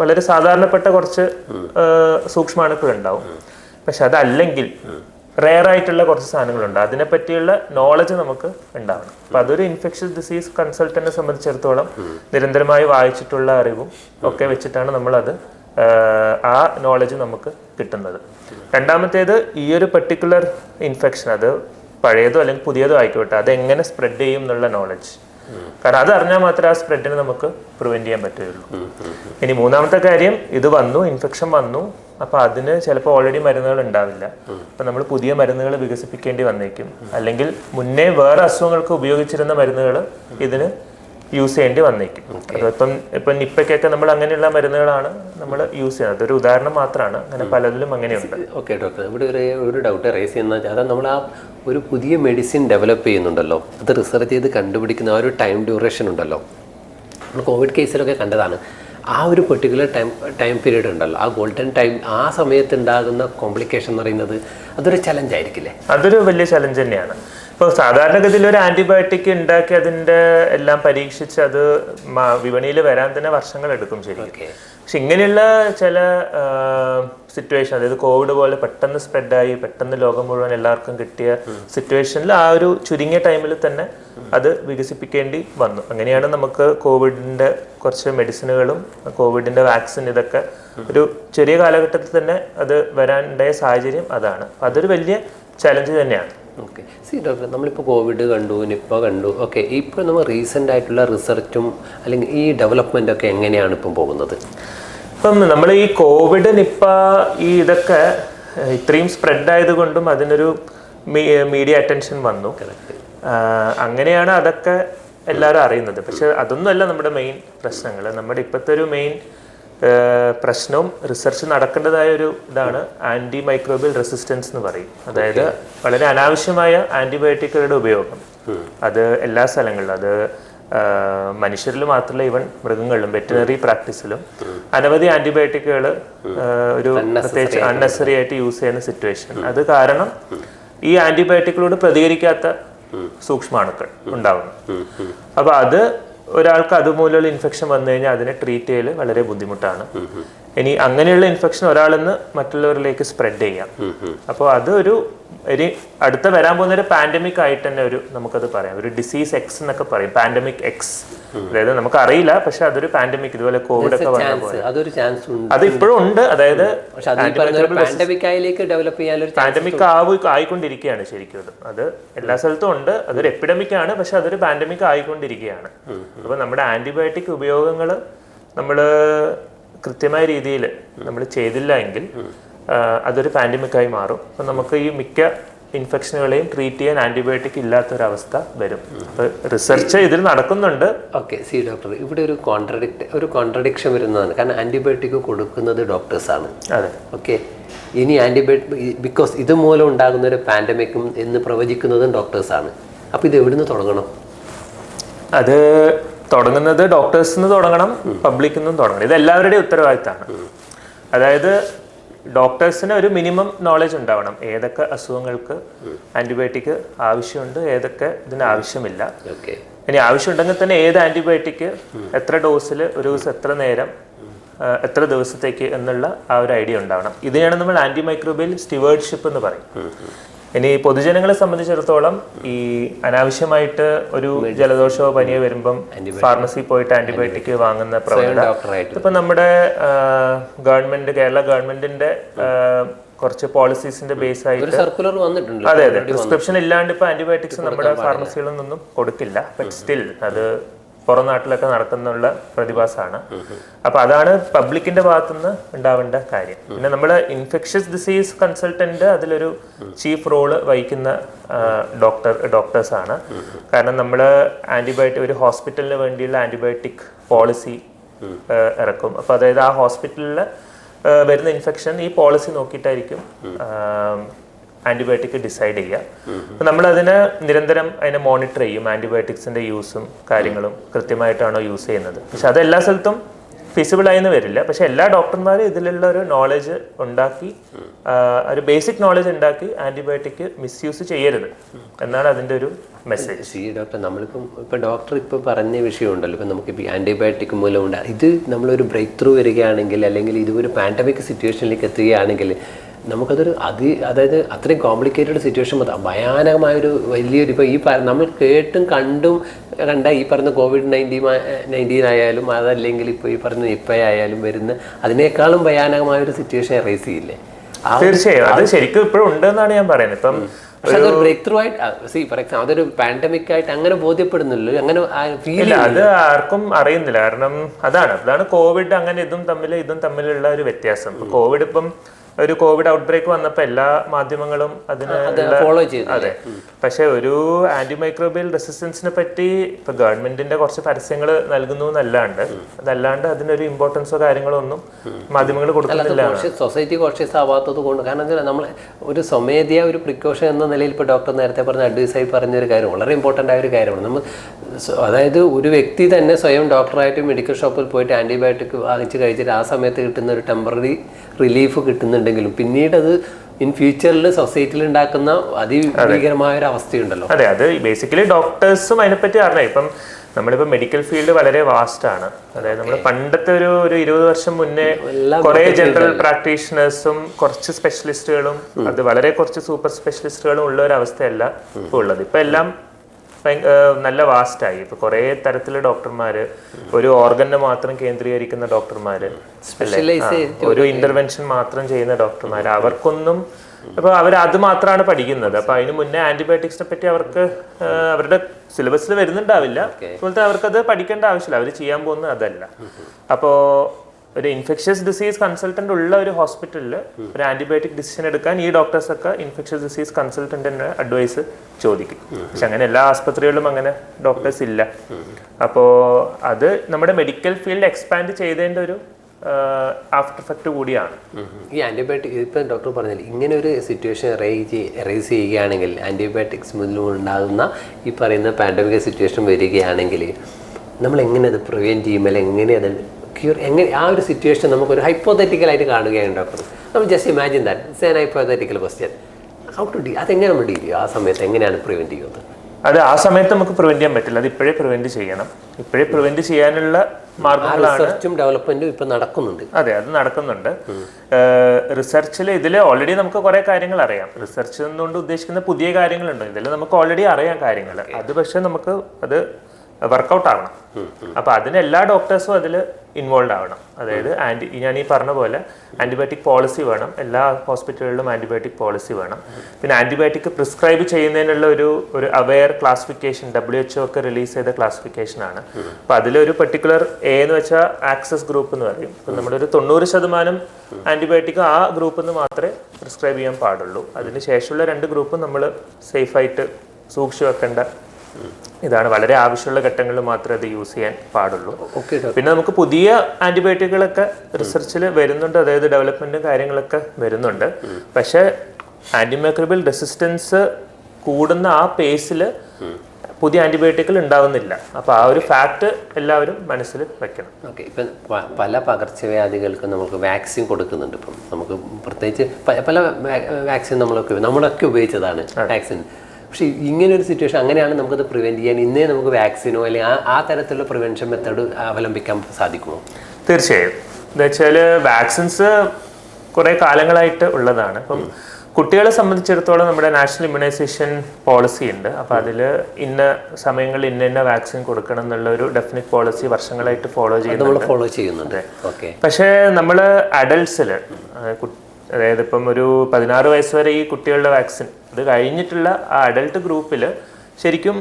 വളരെ സാധാരണപ്പെട്ട കുറച്ച് സൂക്ഷ്മാണുക്കൾ ഉണ്ടാവും. പക്ഷെ അതല്ലെങ്കിൽ റെയർ ആയിട്ടുള്ള കുറച്ച് സാധനങ്ങളുണ്ട്. അതിനെ പറ്റിയുള്ള നോളജ് നമുക്ക് ഉണ്ടാവണം. അപ്പം അതൊരു ഇൻഫെക്ഷസ് ഡിസീസ് കൺസൾട്ടന്റിനെ സംബന്ധിച്ചിടത്തോളം നിരന്തരമായി വായിച്ചിട്ടുള്ള അറിവും ഒക്കെ വെച്ചിട്ടാണ് നമ്മളത് ആ നോളജ് നമുക്ക് കിട്ടുന്നത്. രണ്ടാമത്തേത് ഈ ഒരു പെർട്ടിക്കുലർ ഇൻഫെക്ഷൻ അത് പഴയതോ അല്ലെങ്കിൽ പുതിയതോ ആയിക്കോട്ടെ അത് എങ്ങനെ സ്പ്രെഡ് ചെയ്യും എന്നുള്ള നോളജ് കാരണം അത് അറിഞ്ഞാൽ മാത്രമേ ആ സ്പ്രെഡിനെ നമുക്ക് പ്രിവെന്റ് ചെയ്യാൻ പറ്റുകയുള്ളൂ. ഇനി മൂന്നാമത്തെ കാര്യം ഇത് വന്നു ഇൻഫെക്ഷൻ വന്നു അപ്പൊ അതിന് ചിലപ്പോൾ ഓൾറെഡി മരുന്നുകൾ ഉണ്ടാവില്ല. അപ്പൊ നമ്മൾ പുതിയ മരുന്നുകൾ വികസിപ്പിക്കേണ്ടി വന്നേക്കും. അല്ലെങ്കിൽ മുന്നേ വേറെ അസുഖങ്ങൾക്ക് ഉപയോഗിച്ചിരുന്ന മരുന്നുകൾ ഇതിന് യൂസ് ചെയ്യേണ്ടി വന്നേക്കും. അതിപ്പം ഇപ്പം നിപ്പയ്ക്കൊക്കെ നമ്മൾ അങ്ങനെയുള്ള മരുന്നുകളാണ് നമ്മൾ യൂസ് ചെയ്യുന്നത്. അതൊരു ഉദാഹരണം മാത്രമാണ്. അങ്ങനെ പലതിലും അങ്ങനെയുണ്ട്. ഓക്കെ ഡോക്ടർ ഇവിടെ ഒരു ഒരു ഡൗട്ട് റേസ് ചെയ്യുന്ന അതായത് നമ്മൾ ആ ഒരു പുതിയ മെഡിസിൻ ഡെവലപ്പ് ചെയ്യുന്നുണ്ടല്ലോ. അത് റിസർച്ച് ചെയ്ത് കണ്ടുപിടിക്കുന്ന ആ ഒരു ടൈം ഡ്യൂറേഷൻ ഉണ്ടല്ലോ. നമ്മൾ കോവിഡ് കേസിലൊക്കെ കണ്ടതാണ്. ആ ഒരു പെർട്ടിക്കുലർ ടൈം ടൈം പീരീഡ് ഉണ്ടല്ലോ. ആ ഗോൾഡൻ ടൈം ആ സമയത്ത് ഉണ്ടാകുന്ന കോംപ്ലിക്കേഷൻ എന്ന് പറയുന്നത് അതൊരു ചലഞ്ച് ആയിരിക്കില്ലേ? അതൊരു വലിയ ചലഞ്ച് തന്നെയാണ്. ഇപ്പോൾ സാധാരണഗതിയിൽ ഒരു ആന്റിബയോട്ടിക് ഉണ്ടാക്കി അതിന്റെ എല്ലാം പരീക്ഷിച്ച് അത് വിപണിയിൽ വരാൻ തന്നെ വർഷങ്ങൾ എടുക്കും ശരിക്കും. പക്ഷെ ഇങ്ങനെയുള്ള ചില സിറ്റുവേഷൻ അതായത് കോവിഡ് പോലെ പെട്ടെന്ന് സ്പ്രെഡായി പെട്ടെന്ന് ലോകം മുഴുവൻ എല്ലാവർക്കും കിട്ടിയ സിറ്റുവേഷനിൽ ആ ഒരു ചുരുങ്ങിയ ടൈമിൽ തന്നെ അത് വികസിപ്പിക്കേണ്ടി വന്നു. അങ്ങനെയാണ് നമുക്ക് കോവിഡിന്റെ കുറച്ച് മെഡിസിനുകളും കോവിഡിന്റെ വാക്സിൻ ഇതൊക്കെ ഒരു ചെറിയ കാലഘട്ടത്തിൽ തന്നെ അത് വരാനുണ്ടായ സാഹചര്യം അതാണ്. അതൊരു വലിയ ചലഞ്ച് തന്നെയാണ്. ഓക്കെ സി ഡോക്ടർ നമ്മളിപ്പോൾ കോവിഡ് കണ്ടു നിപ്പ കണ്ടു ഓക്കെ ഇപ്പോൾ നമ്മൾ റീസെന്റ് ആയിട്ടുള്ള റിസർച്ചും അല്ലെങ്കിൽ ഈ ഡെവലപ്മെന്റ് ഒക്കെ എങ്ങനെയാണ് ഇപ്പം പോകുന്നത്? ഇപ്പം നമ്മൾ ഈ കോവിഡ് നിപ്പ ഈ ഇതൊക്കെ ഇത്രയും സ്പ്രെഡ് ആയതുകൊണ്ടും അതിനൊരു മീഡിയ അറ്റൻഷൻ വന്നു. അങ്ങനെയാണ് അതൊക്കെ എല്ലാവരും അറിയുന്നത്. പക്ഷെ അതൊന്നുമല്ല നമ്മുടെ മെയിൻ പ്രശ്നങ്ങൾ നമ്മുടെ ഇപ്പോഴത്തെ ഒരു മെയിൻ പ്രശ്നവും റിസർച്ച് നടക്കേണ്ടതായ ഒരു ഇതാണ് ആന്റി മൈക്രോബിയൽ റെസിസ്റ്റൻസ് എന്ന് പറയും. അതായത് വളരെ അനാവശ്യമായ ആന്റിബയോട്ടിക്കുകളുടെ ഉപയോഗം. അത് എല്ലാ സ്ഥലങ്ങളിലും അത് മനുഷ്യരിൽ മാത്രമല്ല ഈവൻ മൃഗങ്ങളിലും വെറ്റിനറി പ്രാക്ടീസിലും അനവധി ആന്റിബയോട്ടിക്കുകൾ ഒരു പ്രത്യേകിച്ച് അൺനെസറി ആയിട്ട് യൂസ് ചെയ്യുന്ന സിറ്റുവേഷൻ അത് കാരണം ഈ ആന്റിബയോട്ടിക്കുകളോട് പ്രതികരിക്കാത്ത സൂക്ഷ്മാണുക്കൾ ഉണ്ടാവുന്നു. അപ്പൊ അത് ഒരാൾക്ക് അതുമൂലമുള്ള ഇൻഫെക്ഷൻ വന്നു കഴിഞ്ഞാൽ അതിനെ ട്രീറ്റ് ചെയ്യൽ വളരെ ബുദ്ധിമുട്ടാണ്. ഇനി അങ്ങനെയുള്ള ഇൻഫെക്ഷൻ ഒരാളിൽ നിന്ന് മറ്റുള്ളവരിലേക്ക് സ്പ്രെഡ് ചെയ്യാം. അപ്പോൾ അത് ഒരു ഒരു അടുത്ത വരാൻ പോകുന്ന ഒരു പാൻഡമിക് ആയിട്ട് തന്നെ ഒരു നമുക്കത് പറയാം. ഒരു ഡിസീസ് എക്സ് എന്നൊക്കെ പറയും. പാൻഡമിക് എക്സ് അതായത് നമുക്ക് അറിയില്ല പക്ഷെ അതൊരു പാൻഡമിക് ഇതുപോലെ കോവിഡ് ഒക്കെ വന്ന പോലെ അതൊരു ചാൻസ് ഉണ്ട്. അത് ഇപ്പോഴും ഉണ്ട്. അതായത് പാൻഡമിക് ആയിക്കൊണ്ടിരിക്കുകയാണ് ശരിക്കും അത്. അത് എല്ലാ സ്ഥലത്തും ഉണ്ട്. അതൊരു എപ്പിഡമിക് ആണ് പക്ഷെ അതൊരു പാൻഡമിക് ആയിക്കൊണ്ടിരിക്കുകയാണ്. അപ്പൊ നമ്മുടെ ആന്റിബയോട്ടിക് ഉപയോഗങ്ങൾ നമ്മൾ കൃത്യമായ രീതിയിൽ നമ്മൾ ചെയ്തില്ല എങ്കിൽ അതൊരു പാൻഡമിക് ആയി മാറും. അപ്പൊ നമുക്ക് ഈ മിക്ക ഇൻഫെക്ഷനുകളെയും ട്രീറ്റ് ചെയ്യാൻ ആന്റിബയോട്ടിക് ഇല്ലാത്തൊരവസ്ഥ വരും. അപ്പൊ റിസർച്ച് ഇതിൽ നടക്കുന്നുണ്ട്. ഓക്കെ സി ഡോക്ടർ ഇവിടെ ഒരു കോൺട്രഡിക്ട് ഒരു കോൺട്രഡിക്ഷൻ വരുന്നതാണ്. കാരണം ആന്റിബയോട്ടിക് കൊടുക്കുന്നത് ഡോക്ടേഴ്സാണ് അതെ. ഓക്കെ ഇനി ആന്റിബയോട്ടിക് ബിക്കോസ് ഇതുമൂലം ഉണ്ടാകുന്ന ഒരു പാൻഡമിക്കും എന്ന് പ്രവചിക്കുന്നതും ഡോക്ടേഴ്സാണ് അപ്പോൾ ഇത് എവിടുന്ന് തുടങ്ങണം? അത് തുടങ്ങുന്നത് ഡോക്ടേഴ്സ് നിന്ന് തുടങ്ങണം പബ്ലിക്കിൽ നിന്നും തുടങ്ങണം. ഇത് എല്ലാവരുടെയും ഉത്തരവാദിത്തമാണ്. അതായത് ഡോക്ടേഴ്സിന് ഒരു മിനിമം നോളജ് ഉണ്ടാവണം. ഏതൊക്കെ അസുഖങ്ങൾക്ക് ആന്റിബയോട്ടിക് ആവശ്യമുണ്ട് ഏതൊക്കെ ഇതിന് ആവശ്യമില്ല. ഇനി ആവശ്യമുണ്ടെങ്കിൽ തന്നെ ഏത് ആന്റിബയോട്ടിക് എത്ര ഡോസിൽ ഒരു ദിവസം എത്ര നേരം എത്ര ദിവസത്തേക്ക് എന്നുള്ള ആ ഒരു ഐഡിയ ഉണ്ടാവണം. ഇതിനാണ് നമ്മൾ ആന്റി മൈക്രോബിയൽ സ്റ്റിവേർഡ്ഷിപ്പ് എന്ന് പറയും. ഇനി പൊതുജനങ്ങളെ സംബന്ധിച്ചിടത്തോളം ഈ അനാവശ്യമായിട്ട് ഒരു ജലദോഷമോ പനിയോ വരുമ്പം ഫാർമസി പോയിട്ട് ആന്റിബയോട്ടിക് വാങ്ങുന്ന പ്രവണത. ഇപ്പൊ നമ്മുടെ ഗവൺമെന്റ് കേരള ഗവൺമെന്റിന്റെ കുറച്ച് പോളിസീസിന്റെ ബേസ് ആയിട്ട് സർക്കുലർ വന്നിട്ടുണ്ട്. അതെ അതെ. പ്രിസ്ക്രിപ്ഷൻ ഇല്ലാണ്ട് ഇപ്പൊ ആന്റിബയോട്ടിക്സ് നമ്മുടെ ഫാർമസികളിൽ നിന്നും കൊടുക്കില്ല. ബട്ട് സ്റ്റിൽ അത് പുറം നാട്ടിലൊക്കെ നടക്കുന്നുള്ള പ്രതിഭാസമാണ് അപ്പൊ അതാണ് പബ്ലിക്കിന്റെ ഭാഗത്തുനിന്ന് ഉണ്ടാവേണ്ട കാര്യം. പിന്നെ നമ്മൾ ഇൻഫെക്ഷ്യസ് ഡിസീസ് കൺസൾട്ടന്റ് അതിലൊരു ചീഫ് റോൾ വഹിക്കുന്ന ഡോക്ടർ ഡോക്ടേഴ്സ് ആണ്. കാരണം നമ്മൾ ആന്റിബയോട്ടിക് ഒരു ഹോസ്പിറ്റലിന് വേണ്ടിയുള്ള ആന്റിബയോട്ടിക് പോളിസി ഇറക്കും. അപ്പൊ അതായത് ആ ഹോസ്പിറ്റലിൽ വരുന്ന ഇൻഫെക്ഷൻ ഈ പോളിസി നോക്കിയിട്ടായിരിക്കും ആന്റിബയോട്ടിക് ഡിസൈഡ് ചെയ്യുക. അപ്പൊ നമ്മൾ അതിനെ നിരന്തരം അതിനെ മോണിറ്റർ ചെയ്യും ആന്റിബയോട്ടിക്സിന്റെ യൂസും കാര്യങ്ങളും കൃത്യമായിട്ടാണോ യൂസ് ചെയ്യുന്നത്. പക്ഷെ അത് എല്ലാ സ്ഥലത്തും ഫിസിബിൾ ആയെന്ന് വരില്ല. പക്ഷെ എല്ലാ ഡോക്ടർമാരും ഇതിലുള്ള ഒരു നോളജ് ഉണ്ടാക്കി ഒരു ബേസിക് നോളജ് ഉണ്ടാക്കി ആന്റിബയോട്ടിക് മിസ്യൂസ് ചെയ്യരുത്. എന്നാണ് അതിന്റെ ഒരു മെസ്സേജ് സി ഡോക്ടർ നമ്മളിപ്പം ഇപ്പം ഡോക്ടർ ഇപ്പം പറഞ്ഞ വിഷയമുണ്ടല്ലോ. ഇപ്പം നമുക്കിപ്പോൾ ഈ ആന്റിബയോട്ടിക് മൂലം ഉണ്ടാകും ഇത് നമ്മളൊരു ബ്രേക്ക് ത്രൂ വരികയാണെങ്കിൽ അല്ലെങ്കിൽ ഇത് ഒരു പാൻഡമിക് സിറ്റുവേഷനിലേക്ക് എത്തുകയാണെങ്കിൽ നമുക്കതൊരു അതി അതായത് അത്രയും കോംപ്ലിക്കേറ്റഡ് സിറ്റുവേഷൻ മൊത്തം ഭയാനകമായൊരു വലിയൊരു ഇപ്പോൾ ഈ പറ നമ്മൾ കേട്ടും കണ്ടും കണ്ട ഈ പറഞ്ഞ കോവിഡ് നയന്റീൻ നയന്റീൻ ആയാലും അതല്ലെങ്കിൽ ഇപ്പോൾ ഈ പറഞ്ഞ ആയാലും വരുന്ന അതിനേക്കാളും ഭയാനകമായൊരു സിറ്റുവേഷൻ റേസ് ചെയ്യില്ലേ? തീർച്ചയായും. അത് ശരിക്കും ഇപ്പോഴും ഉണ്ടെന്നാണ് ഞാൻ പറയുന്നത്. ഇപ്പം പക്ഷെ അതൊരു break through see for example അതൊരു പാൻഡമിക് ആയിട്ട് അങ്ങനെ ബോധ്യപ്പെടുന്നില്ല അങ്ങനെ ഫീൽ അത് ആർക്കും അറിയുന്നില്ല. കാരണം അതാണ് അതാണ് കോവിഡ് അങ്ങനെ ഇതും തമ്മിൽ ഇതും തമ്മിലുള്ള ഒരു വ്യത്യാസം. കോവിഡ് ഇപ്പം ഒരു കോവിഡ് ഔട്ട് ബ്രേക്ക് വന്നപ്പോൾ എല്ലാ മാധ്യമങ്ങളും അതിന് ഫോളോ ചെയ്തു അതെ. പക്ഷെ ഒരു ആന്റി മൈക്രോബിയൽ റെസിസ്റ്റൻസിനെ പറ്റി ഇപ്പൊ ഗവൺമെന്റിന്റെ കുറച്ച് പരസ്യങ്ങൾ നൽകുന്നു എന്നല്ലാണ്ട് അതല്ലാണ്ട് അതിനൊരു ഇമ്പോർട്ടൻസോ കാര്യങ്ങളോ ഒന്നും മാധ്യമങ്ങൾ കൊടുക്കുന്നില്ല സൊസൈറ്റി കോൺഷ്യസ് ആവാത്തത് കൊണ്ട് കാരണം നമ്മൾ ഒരു സ്വമേധയ ഒരു പ്രിക്കോഷൻ എന്ന നിലയിൽ ഇപ്പോൾ ഡോക്ടർ നേരത്തെ പറഞ്ഞ അഡ്വൈസായി പറഞ്ഞൊരു കാര്യം വളരെ ഇമ്പോർട്ടന്റ് ആയ ഒരു കാര്യമാണ്. നമ്മൾ അതായത് ഒരു വ്യക്തി തന്നെ സ്വയം ഡോക്ടറായിട്ട് മെഡിക്കൽ ഷോപ്പിൽ പോയിട്ട് ആന്റിബയോട്ടിക് വാങ്ങിച്ച് കഴിച്ചിട്ട് ആ സമയത്ത് കിട്ടുന്ന ഒരു ടെമ്പററി റിലീഫ് കിട്ടുന്നുണ്ടെങ്കിലും പിന്നീട് അത് ഇൻ ഫ്യൂച്ചറിൽ സൊസൈറ്റിയിൽ ഉണ്ടാക്കുന്ന അതിഭീകരമായ ഒരു അവസ്ഥയുണ്ടല്ലോ അതെ അത് ബേസിക്കലി ഡോക്ടേഴ്സും അതിനെപ്പറ്റി അറിയാം ഇപ്പം നമ്മളിപ്പോൾ മെഡിക്കൽ ഫീൽഡ് വളരെ വാസ്റ്റ് ആണ് അതായത് നമ്മൾ പണ്ടത്തെ ഒരു ഒരു ഇരുപത് വർഷം മുന്നേ കുറെ ജനറൽ പ്രാക്ടീഷണേഴ്സും കുറച്ച് സ്പെഷ്യലിസ്റ്റുകളും അത് വളരെ കുറച്ച് സൂപ്പർ സ്പെഷ്യലിസ്റ്റുകളും ഉള്ള ഒരു അവസ്ഥയല്ല ഇപ്പോൾ ഉള്ളത്. ഇപ്പൊ എല്ലാം നല്ല വാസ്റ്റായി ഇപ്പൊ കുറെ തരത്തിലുള്ള ഡോക്ടർമാര് ഒരു ഓർഗനെ മാത്രം കേന്ദ്രീകരിക്കുന്ന ഡോക്ടർമാര് ഒരു ഇന്റർവെൻഷൻ മാത്രം ചെയ്യുന്ന ഡോക്ടർമാര്. അവർക്കൊന്നും അപ്പൊ അവർ അത് മാത്രമാണ് പഠിക്കുന്നത്. അപ്പൊ അതിന് മുന്നേ ആന്റിബയോട്ടിക്സിനെ പറ്റി അവർക്ക് അവരുടെ സിലബസിൽ വരുന്നുണ്ടാവില്ല. അതുപോലത്തെ അവർക്കത് പഠിക്കേണ്ട ആവശ്യമില്ല. അവർ ചെയ്യാൻ പോകുന്നത് അതല്ല. അപ്പോ ഒരു ഇൻഫെക്ഷ്യസ് ഡിസീസ് കൺസൾട്ടന്റ് ഉള്ള ഒരു ഹോസ്പിറ്റലിൽ ഒരു ആന്റിബയോട്ടിക് ഡിസിഷൻ എടുക്കാൻ ഈ ഡോക്ടേഴ്സ് ഒക്കെ ഇൻഫെക്ഷ്യസ് ഡിസീസ് കൺസൾട്ടന്റിന്റെ അഡ്വൈസ് ചോദിക്കും. പക്ഷെ അങ്ങനെ എല്ലാ ആസ്പത്രികളിലും അങ്ങനെ ഡോക്ടേഴ്സ് ഇല്ല. അപ്പോ അത് നമ്മുടെ മെഡിക്കൽ ഫീൽഡ് എക്സ്പാൻഡ് ചെയ്തതിന്റെ ഒരു ആഫ്റ്റർ എഫക്റ്റ് കൂടിയാണ്. ഈ ആന്റിബയോട്ടിക് ഇപ്പം ഡോക്ടർ പറഞ്ഞില്ല ഇങ്ങനെ ഒരു സിറ്റുവേഷൻ റേസ് റേസ് ചെയ്യുകയാണെങ്കിൽ ആന്റിബയോട്ടിക്സ് മുന്നിൽ ഉണ്ടാകുന്ന ഈ പറയുന്ന പാൻഡമിക് സിറ്റുവേഷൻ വരികയാണെങ്കിൽ നമ്മൾ എങ്ങനെ അത് പ്രിവെന്റ് ചെയ്യും? അല്ലെങ്കിൽ എങ്ങനെ അത് ക്യൂർ എങ്ങനെ ആ ഒരു സിറ്റുവേഷൻ നമുക്കൊരു ഹൈപ്പോത്തറ്റിക്കലായിട്ട് കാണുകയാണ് ഡോക്ടർ. നമ്മൾ just imagine that it's an hypothetical question how to D അതെങ്ങനെ നമ്മൾ ഡീൽ ചെയ്യും? ആ സമയത്ത് എങ്ങനെയാണ് പ്രിവെന്റ് ചെയ്യുന്നത്? അത് ആ സമയത്ത് നമുക്ക് പ്രിവെന്റ് ചെയ്യാൻ പറ്റില്ല. അത് ഇപ്പോഴേ പ്രിവെന്റ് ചെയ്യണം. ഇപ്പോഴേ പ്രിവെന്റ് ചെയ്യാനുള്ള മാർഗങ്ങളാണ് റിസർച്ചും ഡെവലപ്മെന്റും ഇപ്പം നടക്കുന്നുണ്ട്. അതെ അത് നടക്കുന്നുണ്ട്. റിസർച്ചിൽ ഇതിൽ ഓൾറെഡി നമുക്ക് കുറെ കാര്യങ്ങൾ അറിയാം. റിസർച്ച് എന്നുകൊണ്ട് ഉദ്ദേശിക്കുന്ന പുതിയ കാര്യങ്ങളുണ്ട്. ഇതിൽ നമുക്ക് ഓൾറെഡി അറിയാം കാര്യങ്ങൾ അത് പക്ഷെ നമുക്ക് അത് വർക്കൗട്ട് ആവണം. അപ്പൊ അതിന് എല്ലാ ഡോക്ടേഴ്സും അതിൽ ഇൻവോൾവ് ആവണം. അതായത് ആന്റി ഞാൻ ഈ പറഞ്ഞ പോലെ ആന്റിബയോട്ടിക് പോളിസി വേണം. എല്ലാ ഹോസ്പിറ്റലുകളിലും ആന്റിബയോട്ടിക് പോളിസി വേണം. പിന്നെ ആന്റിബയോട്ടിക് പ്രിസ്ക്രൈബ് ചെയ്യുന്നതിനുള്ള ഒരു ഒരു അവെയർ ക്ലാസിഫിക്കേഷൻ ഡബ്ല്യു എച്ച് ഒക്കെ റിലീസ് ചെയ്ത ക്ലാസിഫിക്കേഷൻ ആണ്. അപ്പൊ അതിലൊരു പെർട്ടിക്കുലർ എ എന്ന് വെച്ചാൽ ആക്സസ് ഗ്രൂപ്പ് എന്ന് പറയും. അപ്പൊ നമ്മുടെ ഒരു തൊണ്ണൂറ് ശതമാനം ആന്റിബയോട്ടിക് ആ ഗ്രൂപ്പിൽ നിന്ന് മാത്രമേ പ്രിസ്ക്രൈബ് ചെയ്യാൻ പാടുള്ളൂ. അതിന് ശേഷമുള്ള രണ്ട് ഗ്രൂപ്പും നമ്മൾ സേഫായിട്ട് സൂക്ഷിച്ചു വെക്കേണ്ട ഇതാണ് വളരെ ആവശ്യമുള്ള ഘട്ടങ്ങളിൽ മാത്രമേ അത് യൂസ് ചെയ്യാൻ പാടുള്ളൂ. ഓക്കെ പിന്നെ നമുക്ക് പുതിയ ആന്റിബയോട്ടിക്കുകളൊക്കെ റിസർച്ചിൽ വരുന്നുണ്ട് അതായത് ഡെവലപ്മെന്റും കാര്യങ്ങളൊക്കെ വരുന്നുണ്ട്. പക്ഷേ ആന്റിമൈക്രോബിയൽ റെസിസ്റ്റൻസ് കൂടുന്ന ആ പേസിൽ പുതിയ ആന്റിബയോട്ടിക്കുകൾ ഉണ്ടാവുന്നില്ല. അപ്പോൾ ആ ഒരു ഫാക്ട് എല്ലാവരും മനസ്സിൽ വെക്കണം. ഓക്കെ ഇപ്പം പല പകർച്ചവ്യാധികൾക്കും നമുക്ക് വാക്സിൻ കൊടുക്കുന്നുണ്ട് ഇപ്പം. നമുക്ക് പ്രത്യേകിച്ച് പല വാക്സിൻ നമ്മളൊക്കെ നമ്മളൊക്കെ ഉപയോഗിച്ചതാണ് വാക്സിൻ. പക്ഷേ ഇങ്ങനെ ഒരു സിറ്റുവേഷൻ അങ്ങനെയാണ് നമുക്കത് പ്രിവെന്റ് ചെയ്യാൻ. ഇന്നേ നമുക്ക് വാക്സിനോ അല്ലെങ്കിൽ ആ ആ തരത്തിലുള്ള പ്രിവെൻഷൻ മെത്തേഡ് അവലംബിക്കാൻ സാധിക്കുമോ? തീർച്ചയായും. എന്താ വെച്ചാൽ വാക്സിൻസ് കുറേ കാലങ്ങളായിട്ട് ഉള്ളതാണ്. അപ്പം കുട്ടികളെ സംബന്ധിച്ചിടത്തോളം നമ്മുടെ നാഷണൽ ഇമ്മ്യൂണൈസേഷൻ പോളിസി ഉണ്ട്. അപ്പോൾ അതിൽ ഇന്ന സമയങ്ങളിൽ ഇന്ന ഇന്ന വാക്സിൻ കൊടുക്കണം എന്നുള്ള ഒരു ഡെഫിനറ്റ് പോളിസി വർഷങ്ങളായിട്ട് ഫോളോ ചെയ്യുന്നുണ്ട് നമ്മൾ ഫോളോ ചെയ്യുന്നുണ്ട്. ഓക്കെ പക്ഷേ നമ്മൾ അഡൽട്സിൽ അതായത് ഇപ്പം ഒരു പതിനാറ് വയസ്സ് വരെ ഈ കുട്ടികളുടെ വാക്സിൻ അത് കഴിഞ്ഞിട്ടുള്ള ആ അഡൽട്ട് ഗ്രൂപ്പിൽ ശരിക്കും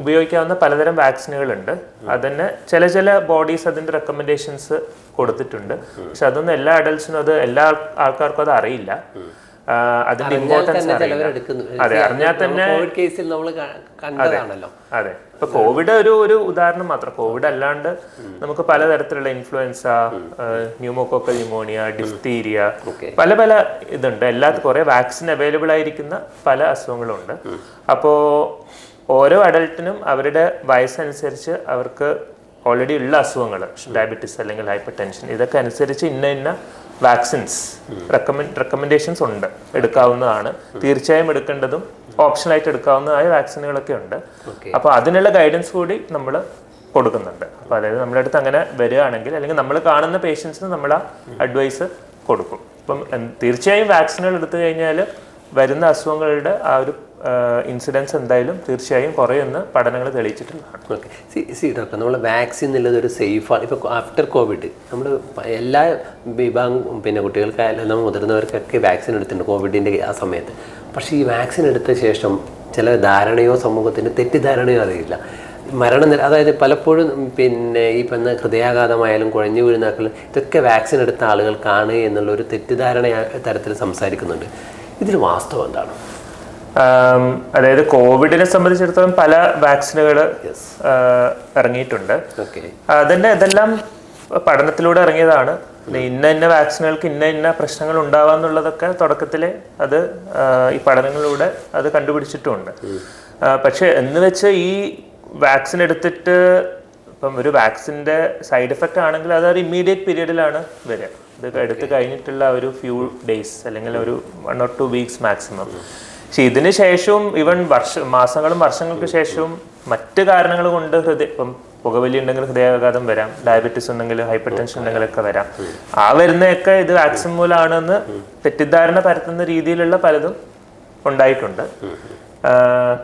ഉപയോഗിക്കാവുന്ന പലതരം വാക്സിനുകളുണ്ട് അതന്നെ ചില ചില ബോഡീസ് അതിന്റെ റെക്കമെൻഡേഷൻസ് കൊടുത്തിട്ടുണ്ട്. പക്ഷെ അതൊന്നും എല്ലാ അഡൽട്സിനും അത് എല്ലാ ആൾക്കാർക്കും അത് അറിയില്ല. അതിന്റെ ഇമ്പോർട്ടൻസ് അതെ അറിഞ്ഞാൽ തന്നെ കോവിഡ് കേസിൽ നമ്മൾ കണ്ടതാണല്ലോ. അതെ. ഇപ്പൊ കോവിഡ് ഒരു ഒരു ഉദാഹരണം മാത്രം. കോവിഡ് അല്ലാണ്ട് നമുക്ക് പലതരത്തിലുള്ള ഇൻഫ്ലുവൻസ ന്യൂമോകോക്കൽ ന്യൂമോണിയ ഡിഫ്തീരിയ പല പല ഇതുണ്ട്. എല്ലാ കുറെ വാക്സിൻ അവൈലബിൾ ആയിരിക്കുന്ന പല അസുഖങ്ങളുണ്ട്. അപ്പോ ഓരോ അഡൽട്ടിനും അവരുടെ വയസ്സനുസരിച്ച് അവർക്ക് ഓൾറെഡി ഉള്ള അസുഖങ്ങൾ ഡയബറ്റിസ് അല്ലെങ്കിൽ ഹൈപ്പർ ടെൻഷൻ ഇതൊക്കെ അനുസരിച്ച് ഇന്ന ഇന്ന വാക്സിൻസ് റെക്കമെൻഡ് റെക്കമെൻഡേഷൻസ് ഉണ്ട്. എടുക്കാവുന്നതാണ്. തീർച്ചയായും എടുക്കേണ്ടതും ഓപ്ഷനായിട്ട് എടുക്കാവുന്നതായ വാക്സിനുകളൊക്കെ ഉണ്ട്. അപ്പൊ അപ്പോൾ അതിനുള്ള ഗൈഡൻസ് കൂടി നമ്മൾ കൊടുക്കുന്നുണ്ട്. അപ്പോൾ അതായത് നമ്മുടെ അടുത്ത് അങ്ങനെ വരികയാണെങ്കിൽ അല്ലെങ്കിൽ നമ്മൾ കാണുന്ന പേഷ്യൻസിന് നമ്മൾ ആ അഡ്വൈസ് കൊടുക്കും. അപ്പം തീർച്ചയായും വാക്സിനുകൾ എടുത്തു കഴിഞ്ഞാൽ വരുന്ന അസുഖങ്ങളുടെ ആ ഒരു ഇൻസിഡൻസ് എന്തായാലും തീർച്ചയായും കുറയുമെന്ന് പഠനങ്ങൾ തെളിയിച്ചിട്ടുള്ളതാണ്. ഓക്കെ സി സി ഡോക്ടർ നമ്മൾ വാക്സിൻ എന്നുള്ളത് ഒരു സേഫാണ് ഇപ്പോൾ ആഫ്റ്റർ കോവിഡ് നമ്മൾ എല്ലാ വിഭാഗം പിന്നെ കുട്ടികൾക്കായാലും നമ്മൾ മുതിർന്നവർക്കൊക്കെ വാക്സിൻ എടുത്തിട്ടുണ്ട്. കോവിഡിന്റെ ആ സമയത്ത്. പക്ഷേ ഈ വാക്സിൻ എടുത്ത ശേഷം ചില ധാരണയോ സമൂഹത്തിന്റെ തെറ്റിദ്ധാരണയോ അറിയില്ല. മരണനിര അതായത് പലപ്പോഴും പിന്നെ ഈ പറഞ്ഞ ഹൃദയാഘാതമായാലും കുഴഞ്ഞു വീഴുന്നാക്കൾ ഇതൊക്കെ വാക്സിൻ എടുത്ത ആളുകൾക്കാണ് എന്നുള്ള ഒരു തെറ്റിദ്ധാരണ തരത്തിൽ സംസാരിക്കുന്നുണ്ട്. ഇതിൽ വാസ്തവം എന്താണ്? അതായത് കോവിഡിനെ സംബന്ധിച്ചിടത്തോളം പല വാക്സിനുകൾ ഇറങ്ങിയിട്ടുണ്ട്. ഓക്കെ അതിന്റെ ഇതെല്ലാം പഠനത്തിലൂടെ ഇറങ്ങിയതാണ്. ഇന്ന ഇന്ന വാക്സിനുകൾക്ക് ഇന്ന ഇന്ന പ്രശ്നങ്ങൾ ഉണ്ടാവാന്നുള്ളതൊക്കെ തുടക്കത്തിലെ അത് ഈ പഠനങ്ങളിലൂടെ അത് കണ്ടുപിടിച്ചിട്ടുമുണ്ട്. പക്ഷെ എന്ന് വെച്ച് ഈ വാക്സിൻ എടുത്തിട്ട് ഇപ്പം ഒരു വാക്സിന്റെ സൈഡ് എഫക്റ്റ് ആണെങ്കിൽ അത് ഒരു ഇമ്മീഡിയറ്റ് പീരീഡിലാണ് വരിക. ഇത് എടുത്ത് കഴിഞ്ഞിട്ടുള്ള ഒരു ഫ്യൂ ഡേയ്സ് അല്ലെങ്കിൽ ഒരു one or two weeks maximum. പക്ഷെ ഇതിന് ശേഷവും ഇവൻ വർഷ മാസങ്ങളും വർഷങ്ങൾക്ക് ശേഷവും മറ്റു കാരണങ്ങൾ കൊണ്ട് ഹൃദയ ഇപ്പം പുകവലി ഉണ്ടെങ്കിൽ ഹൃദയാഘാതം വരാം ഡയബറ്റീസ് ഉണ്ടെങ്കിൽ ഹൈപ്പർ ടെൻഷൻ ഉണ്ടെങ്കിലൊക്കെ വരാം. ആ വരുന്നതൊക്കെ ഇത് വാക്സിൻ മൂലമാണെന്ന് തെറ്റിദ്ധാരണ പരത്തുന്ന രീതിയിലുള്ള പലതും ഉണ്ടായിട്ടുണ്ട്.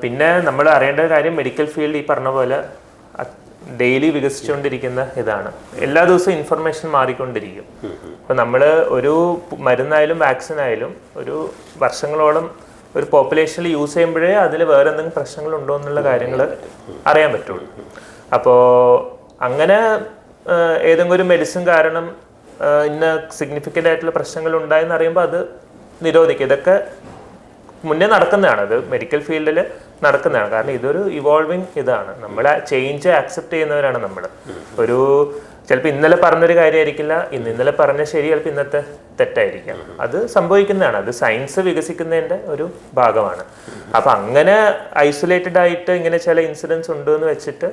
പിന്നെ നമ്മൾ അറിയേണ്ട ഒരു കാര്യം മെഡിക്കൽ ഫീൽഡ് ഈ പറഞ്ഞ പോലെ ഡെയിലി വികസിച്ചുകൊണ്ടിരിക്കുന്ന ഇതാണ്. എല്ലാ ദിവസവും ഇൻഫർമേഷൻ മാറിക്കൊണ്ടിരിക്കും. അപ്പൊ നമ്മൾ ഒരു മരുന്നായാലും വാക്സിൻ ആയാലും ഒരു വർഷങ്ങളോളം ഒരു പോപ്പുലേഷനിൽ യൂസ് ചെയ്യുമ്പോഴേ അതിൽ വേറെ എന്തെങ്കിലും പ്രശ്നങ്ങൾ ഉണ്ടോ എന്നുള്ള കാര്യങ്ങൾ അറിയാൻ പറ്റുള്ളൂ. അപ്പോൾ അങ്ങനെ ഏതെങ്കിലും ഒരു മെഡിസിൻ കാരണം ഇന്ന സിഗ്നിഫിക്കന്റ് ആയിട്ടുള്ള പ്രശ്നങ്ങൾ ഉണ്ടായെന്ന് അറിയുമ്പോൾ അത് നിരോധിക്കും. ഇതൊക്കെ മുന്നേ നടക്കുന്നതാണ്. അത് മെഡിക്കൽ ഫീൽഡിൽ നടക്കുന്നതാണ്. കാരണം ഇതൊരു ഇവോൾവിങ് ഇതാണ്. നമ്മൾ ചേഞ്ച് ആക്സെപ്റ്റ് ചെയ്യുന്നവരാണ് നമ്മൾ ഒരു ചിലപ്പോൾ ഇന്നലെ പറഞ്ഞൊരു കാര്യമായിരിക്കില്ല ഇന്ന് ഇന്നലെ പറഞ്ഞ ശരി ചിലപ്പോൾ ഇന്നത്തെ തെറ്റായിരിക്കാം. അത് സംഭവിക്കുന്നതാണ്. അത് സയൻസ് വികസിക്കുന്നതിന്റെ ഒരു ഭാഗമാണ്. അപ്പം അങ്ങനെ ഐസൊലേറ്റഡ് ആയിട്ട് ഇങ്ങനെ ചില ഇൻസിഡൻസ് ഉണ്ട് എന്ന് വെച്ചിട്ട്